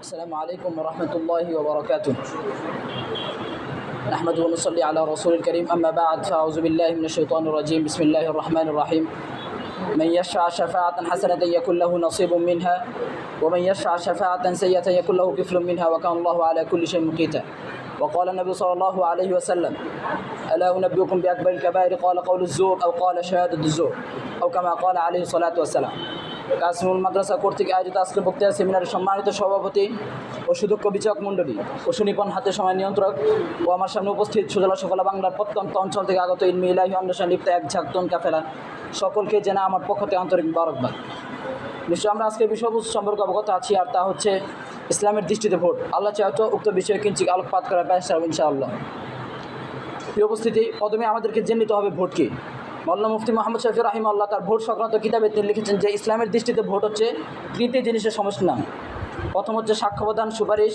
السلام عليكم ورحمة الله وبركاته. نحمد ونصلي على رسول الكريم. أما بعد فأعوذ بالله من الشيطان الرجيم. بسم الله الرحمن الرحيم. من يشفع شفاعة حسنة يكن له نصيب منها ومن يشفع شفاعة سيئة يكن له كفل منها وكان الله على كل شيء مقيتا. وقال النبي صلى الله عليه وسلم ألا أنبئكم بأكبر الكبائر؟ قال قول الزور أو قال شهادة الزور أو كما قال عليه الصلاة والسلام. কাসমুল মাদ্রাসা কর্তৃক আয়োজিত আজকের বক্তৃতা সেমিনারের সম্মানিত সভাপতি ও সুদক্ষ বিচারক মণ্ডলী ও সুনিপন হাতে সময় নিয়ন্ত্রক ও আমার সামনে উপস্থিত সুজলা সকলা বাংলার প্রত্যন্ত অঞ্চল থেকে আগত ইলমি ইলাহি অন্বেষণ লিপ্ত এক ঝাঁকতন কাফেলা সকলকে জেনা আমার পক্ষ থেকে আন্তরিক বারকবাদ। নিশ্চয় আমরা আজকে বিষয়বস্তু সম্পর্কে অবগত আছি আর তা হচ্ছে ইসলামের দৃষ্টিতে ভোট। আল্লাহ চাহত উক্ত বিষয়ে কিঞ্চিত আলোকপাত করার ব্যবস্থা ইনশাআল্লাহ। প্রিয় উপস্থিতি, প্রথমে আমাদেরকে জেনে নিতে হবে ভোট কি। মল্লা মুফতি মোহাম্মদ শফি রাহিম আল্লাহ তার ভোট সংক্রান্ত কিতাবে তিনি লিখেছেন যে, ইসলামের দৃষ্টিতে ভোট হচ্ছে তৃতীয় জিনিসের সমস্যা প্রথম হচ্ছে সাক্ষ্য প্রদান, সুপারিশ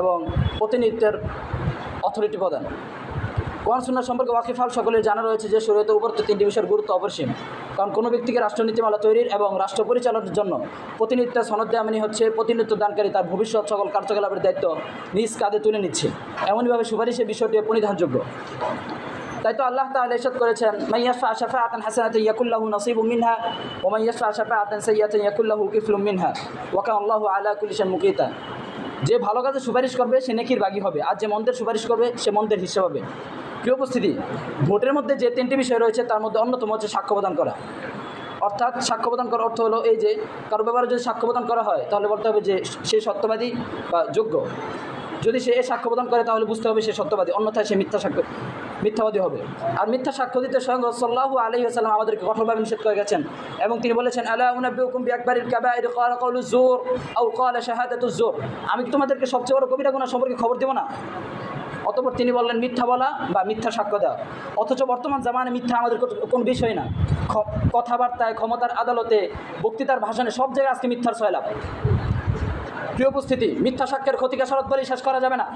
এবং প্রতিনিধিত্বের অথরিটি প্রদান। কোরআন সম্পর্কে ওয়াকিফাল সকলের জানা রয়েছে যে শরীয়তে উপরোক্ত তিনটি বিষয়ের গুরুত্ব অপরিসীম। কারণ কোনো ব্যক্তিকে রাষ্ট্রনীতিমালা তৈরির এবং রাষ্ট্র পরিচালনার জন্য প্রতিনিধিত্ব সনদ দেওয়া মানে হচ্ছে প্রতিনিধিত্ব দানকারী তার ভবিষ্যৎ সকল কার্যকলাপের দায়িত্ব নিজ কাঁধে তুলে নিচ্ছে। এমনইভাবে সুপারিশের বিষয়টি পরিধানযোগ্য। তাই তো আল্লাহ তাআলা ইরশাদ করেছেন মাইয়াশফা শাফাআতান হাসানাতান ইয়াকুল্লাহু নাসিবুম মিনহা, ওয়া মাইয়াশফা শাফাআতান সাইয়্যাতান ইয়াকুল্লাহু কিফলুম মিনহা, ওয়া কানা আল্লাহু আলা কুল্লি শাইইন মুকিতা। যে ভালো কাজে সুপারিশ করবে, সে নেকির বাগী হবে, আর যে মন্দের সুপারিশ করবে, সে মন্দের হিসেবে হবে। প্রিয় উপস্থিতি? ভোটের মধ্যে যে তিনটি বিষয় রয়েছে, তার মধ্যে অন্যতম হচ্ছে সাক্ষ্য প্রদান করা। অর্থাৎ সাক্ষ্য প্রদান করার অর্থ হলো এই যে, কারও ব্যাপারে যদি সাক্ষ্য প্রদান করা হয়, তাহলে বলতে হবে যে সে সত্যবাদী বা যোগ্য। যদি সে এ সাক্ষ্য প্রদান করে, তাহলে বুঝতে হবে সে সত্যবাদী, অন্যথায় সে মিথ্যা সাক্ষ্য মিথ্যাবাদী হবে। আর মিথ্যা সাক্ষ্য দিতে স্বয়ং সাল্লাহু আলহি আসাল্লাম আমাদেরকে কঠোরভাবে নিষেধ করে গেছেন এবং তিনি বলেছেন, আলা কাউলু জুর জুর আমি তোমাদেরকে সবচেয়ে বড় কবিরা গুনাহ সম্পর্কে খবর দেব না? অতপর তিনি বললেন, মিথ্যা বলা বা মিথ্যা সাক্ষ্য দেওয়া। অথচ বর্তমান জামানে মিথ্যা আমাদের কোনো বিষয় না। কথাবার্তায়, ক্ষমতার আদালতে, বক্তৃতার ভাষণে সব জায়গায় আজকে মিথ্যার সয়লাভ প্রিয় উপস্থিতি, মিথ্যা সাক্ষ্যের ক্ষতিকে শরৎ বলেই শেষ করা যাবে না।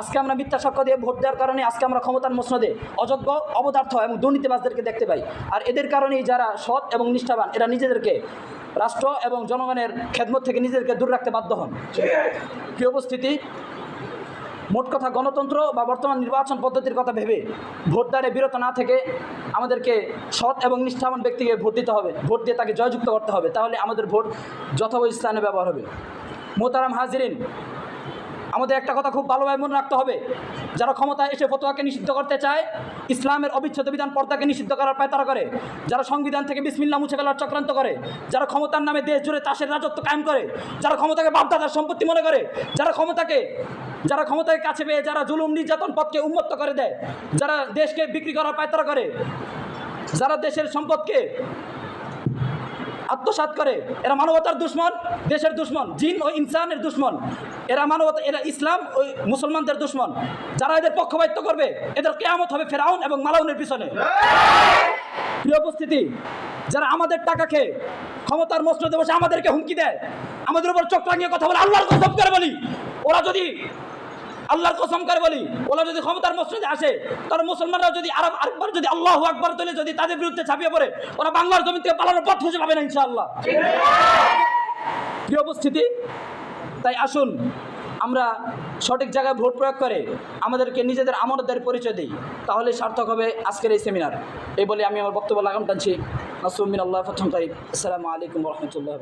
আজকে আমরা মিথ্যা সাক্ষ্য দিয়ে ভোট দেওয়ার কারণে আজকে আমরা ক্ষমতার মসনদে অযোগ্য, অবদার্থ এবং দুর্নীতিবাজদেরকে দেখতে পাই। আর এদের কারণেই যারা সৎ এবং নিষ্ঠাবান, এরা নিজেদেরকে রাষ্ট্র এবং জনগণের খেদমত থেকে নিজেদেরকে দূর রাখতে বাধ্য হন। প্রিয় উপস্থিতি, মোট কথা গণতন্ত্র বা বর্তমান নির্বাচন পদ্ধতির কথা ভেবে ভোটদারে বিরত না থেকে আমাদেরকে সৎ এবং নিষ্ঠাবান ব্যক্তিকে ভোট দিতে হবে, ভোট দিয়ে তাকে জয়যুক্ত করতে হবে। তাহলে আমাদের ভোট যথাযথ স্থানে ব্যবহার হবে। মোতারাম হাজিরিন, আমাদের একটা কথা খুব ভালোভাবে মনে রাখতে হবে। যারা ক্ষমতায় এসে ফতোয়াকে নিষিদ্ধ করতে চায়, ইসলামের অবিচ্ছেদ বিধান পর্দাকে নিষিদ্ধ করার পায়তারা করে। যারা সংবিধান থেকে বিসমিল্লা মুছে ফেলার চক্রান্ত করে, যারা ক্ষমতার নামে দেশ জুড়ে চাষের রাজত্ব কায়েম করে, যারা ক্ষমতাকে বাপদাদার সম্পত্তি মনে করে, যারা ক্ষমতাকে যারা ক্ষমতাকে কাছে পেয়ে যারা জুলুম নির্যাতন পথকে উন্মুক্ত করে দেয়, যারা দেশকে বিক্রি করার পায়তারা করে, যারা দেশের সম্পদকে আত্মসাৎ করে। এরা মানবতার দুশ্মন, দেশের দুশ্মন, জিন ও ইনসানের দুশ্মন। এরা মানবতা, এরা ইসলাম ও মুসলমানদের দুশ্মন। যারা এদের পক্ষপাতিত্ব করবে, এদের কেয়ামত হবে ফেরাউন এবং মালাউনের পিছনে। প্রিয় উপস্থিতি, যারা আমাদের টাকা খেয়ে ক্ষমতার মসনদে বসে আমাদেরকে হুমকি দেয়, আমাদের উপর চোখ রাঙিয়ে কথা বলে, আল্লাহর করে বলি। ওরা যদি আল্লাহর কসম করে বলি, ওরা যদি ক্ষমতার মসজিদে আসে তাহলে মুসলমানরা যদি আরব আরেকবার যদি আল্লাহ আকবার তুলে যদি তাদের বিরুদ্ধে ছাপিয়ে পড়ে, ওরা বাংলার জমি থেকে পালানোর পথ খুঁজে পাবে না, ইনশাআল্লাহ। প্রিয় উপস্থিতি, তাই আসুন, আমরা সঠিক জায়গায় ভোট প্রয়োগ করে আমাদেরকে নিজেদের আমানতদারি পরিচয় দিই, তাহলে সার্থক হবে আজকের এই সেমিনার। এই বলে আমি আমার বক্তব্য লাগাম টানছি। নাসুমিন আল্লাহ ফতম তাই আসসালামু আলাইকুম রহমতুল্লাহ